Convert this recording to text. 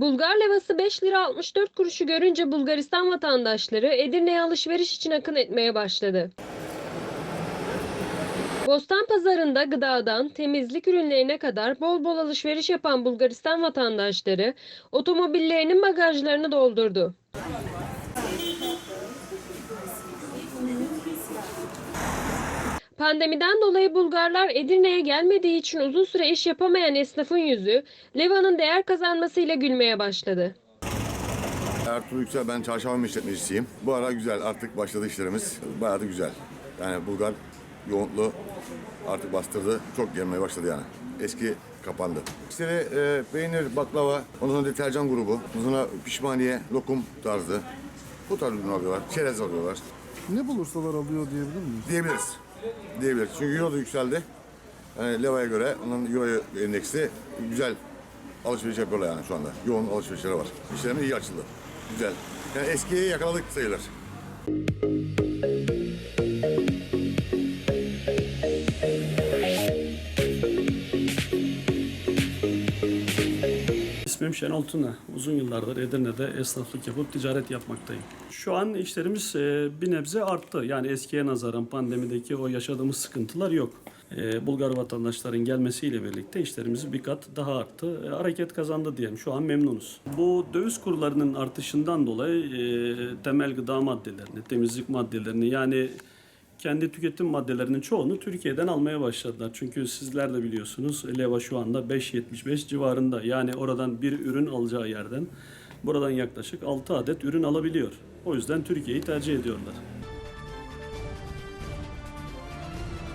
Bulgar levası 5 lira 64 kuruşu görünce Bulgaristan vatandaşları Edirne'ye alışveriş için akın etmeye başladı. Bostan pazarında gıdadan temizlik ürünlerine kadar bol bol alışveriş yapan Bulgaristan vatandaşları otomobillerinin bagajlarını doldurdu. Pandemiden dolayı Bulgarlar Edirne'ye gelmediği için uzun süre iş yapamayan esnafın yüzü Leva'nın değer kazanmasıyla gülmeye başladı. Ertuğrul Yüksel ben çarşamba işletmecisiyim. Bu ara güzel artık başladı işlerimiz. Bayağı da güzel. Yani Bulgar yoğunluğu artık bastırdı. Çok gelmeye başladı yani. Eski kapandı. İşte e, peynir, baklava, ondan sonra deterjan grubu, ondan sonra pişmaniye, lokum tarzı. Bu tarz ürün alıyorlar. Çerez alıyorlar. Ne bulursalar alıyor diyebilir miyiz? Diyebiliriz. Diyebiliriz. Çünkü euro da yükseldi. Yani levaya göre onun euro endeksi güzel alışveriş yapıyorlar yani şu anda. Yoğun alışverişleri var. İşlerimiz iyi açıldı. Güzel. Yani eskiye yakaladık sayılır. İsmim Şenol Tuna. Uzun yıllardır Edirne'de esnaflık yapıp ticaret yapmaktayım. Şu an işlerimiz e, bir nebze arttı. Yani eskiye nazaran pandemideki o yaşadığımız sıkıntılar yok. E, Bulgar vatandaşların gelmesiyle birlikte işlerimiz bir kat daha arttı. E, Hareket kazandı diyelim. Şu an memnunuz. Bu döviz kurlarının artışından dolayı temel gıda maddelerini, temizlik maddelerini yani kendi tüketim maddelerinin çoğunu Türkiye'den almaya başladılar. Çünkü sizler de biliyorsunuz leva şu anda 5.75 civarında. Yani oradan bir ürün alacağı yerden buradan yaklaşık 6 adet ürün alabiliyor. O yüzden Türkiye'yi tercih ediyorlar.